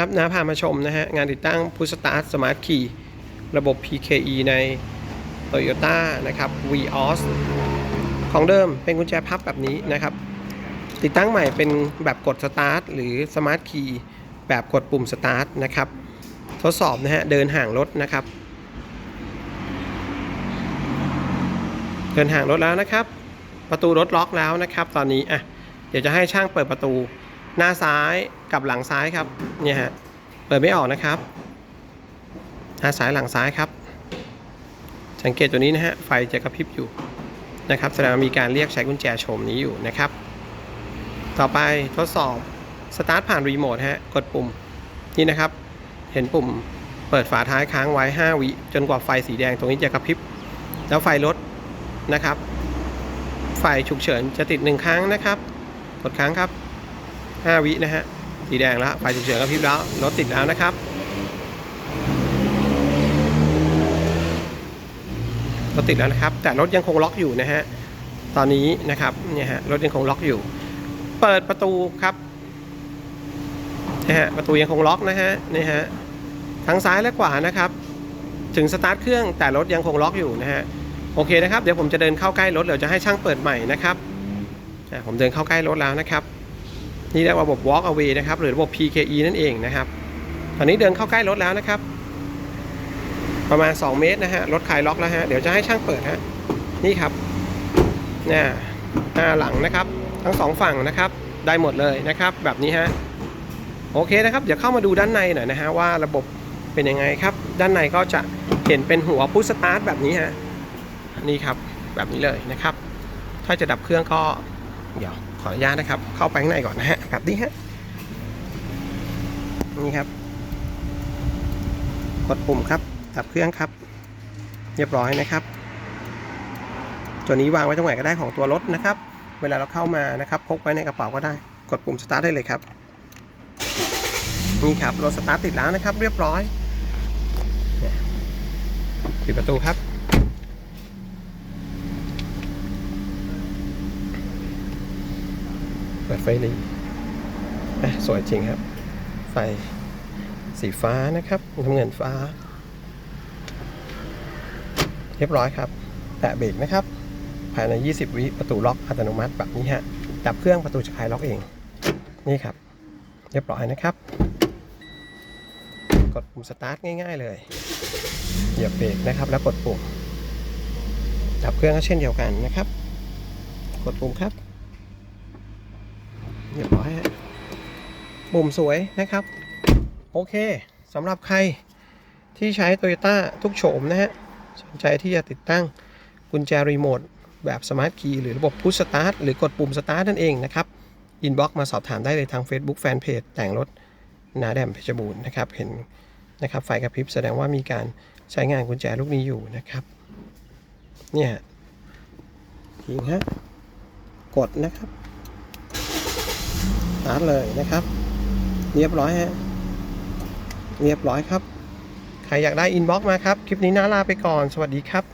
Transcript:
ครับน้าพามาชมนะฮะ งานติดตั้งพุ s สตาร์ทสมาร์ทคีย์ระบบ PKE ใน Toyota นะครับ Vios ของเดิมเป็นกุญแจพับแบบนี้นะครับ ติดตั้งใหม่เป็นแบบกดสตาร์ทหรือสมาร์ทคีย์แบบกดปุ่มสตาร์ทนะครับ ทดสอบนะฮะ เดินห่างรถนะครับ เดินห่างรถแล้วนะครับ ประตูรถล็อกแล้วนะครับ ตอนนี้อะเดี๋ยวจะให้ช่างเปิดประตู หน้าซ้ายกับหลังซ้ายครับเนี่ยฮะเปิดไม่ออกนะครับ หน้าซ้ายหลังซ้ายครับ สังเกตตัวนี้นะฮะไฟจะกระพริบอยู่นะครับแสดงว่ามีการเรียกใช้กุญแจโฉมนี้อยู่นะครับ ต่อไปทดสอบสตาร์ทผ่านรีโมทฮะกดปุ่มนี่นะครับ เห็นปุ่มเปิดฝาท้ายค้างไว้ 5 วิจนกว่าไฟสีแดงตรงนี้จะกระพริบ แล้วไฟรถนะครับ ไฟฉุกเฉินจะติดหนึ่งครั้งนะครับ กดครั้งครับ 5 วินะฮะสีแดงแล้วไฟฉุกเฉินกระพริบแล้วรถติดแล้วนะครับ รถติดแล้วนะครับ แต่รถยังคงล็อกอยู่นะฮะตอนนี้นะครับเนี่ยฮะรถยังคงล็อกอยู่ เปิดประตูครับนะฮะประตูยังคงล็อกนะฮะนี่ฮะทั้งซ้ายและขวานะครับ ถึงสตาร์ทเครื่องแต่รถยังคงล็อกอยู่นะฮะโอเคนะครับ เดี๋ยวผมจะเดินเข้าใกล้รถเดี๋ยวจะให้ช่างเปิดใหม่นะครับผมเดินเข้าใกล้รถแล้วนะครับ นี่เรียกว่าระบบ walk away นะครับ หรือระบบ PKE นั่นเองนะครับ ตอนนี้เดินเข้าใกล้รถแล้วนะครับ ประมาณ 2 เมตรนะฮะ รถคลายล็อกแล้วฮะ เดี๋ยวจะให้ช่างเปิดฮะ นี่ครับเนี่ยหน้าหลังนะครับ ทั้งสองฝั่งนะครับ ได้หมดเลยนะครับ แบบนี้ฮะ โอเคนะครับ เดี๋ยวเข้ามาดูด้านในหน่อยนะฮะว่าระบบเป็นยังไงครับ ด้านในก็จะเห็นเป็นหัวพุชสตาร์ทแบบนี้ฮะ นี่ครับ แบบนี้เลยนะครับ ถ้าจะดับเครื่องก็ เดี๋ยวขออนุญาตนะครับ เข้าไปข้างในก่อนนะฮะแบบนี้ฮะนี่ครับ กดปุ่มครับดับเครื่องครับ เรียบร้อยนะครับ ตัวนี้วางไว้ตรงไหนก็ได้ของตัวรถนะครับ เวลาเราเข้ามานะครับ พกไว้ในกระเป๋าก็ได้ กดปุ่มสตาร์ทได้เลยครับนี่ครับรถสตาร์ทติดแล้วนะครับ เรียบร้อยเนี่ยปิดประตูครับ เปิดไฟหลีอะสวยจริงครับ ไฟสีฟ้านะครับน้ำเงินฟ้า เรียบร้อยครับ แตะเบรกนะครับ ภายใน 20 วิประตูล็อกอัตโนมัติแบบนี้ฮะ ดับเครื่องประตูจะคลายล็อกเอง นี่ครับ เรียบร้อยนะครับ กดปุ่มสตาร์ทง่ายๆ เลย เหยียบเบรกนะครับ แล้วกดปุ่ม ดับเครื่องก็เช่นเดียวกันนะครับ กดปุ่มครับ เรียบร้อยฮะปุ่มสวยนะครับ โอเคสำหรับใครที่ใช้ Toyota ทุกโฉมนะฮะ สนใจที่จะติดตั้งกุญแจรีโมทแบบสมาร์ทคีย์หรือระบบพุชสตาร์ทหรือกดปุ่มสตาร์ทนั่นเองนะครับอินบ็อกมาสอบถามได้เลยทาง Facebook Fanpage แต่งรถนาแดมเพชรบูรณ์นะครับ เห็นนะครับไฟกระพริบแสดงว่ามีการใช้งานกุญแจลูกนี้อยู่นะครับ เนี่ยยิงฮะ กดนะครับ ตาร์ทเลยนะครับ เรียบร้อยฮะเรียบร้อยครับ ใครอยากได้อินบ็อกมาครับ คลิปนี้น่าลาไปก่อน สวัสดีครับ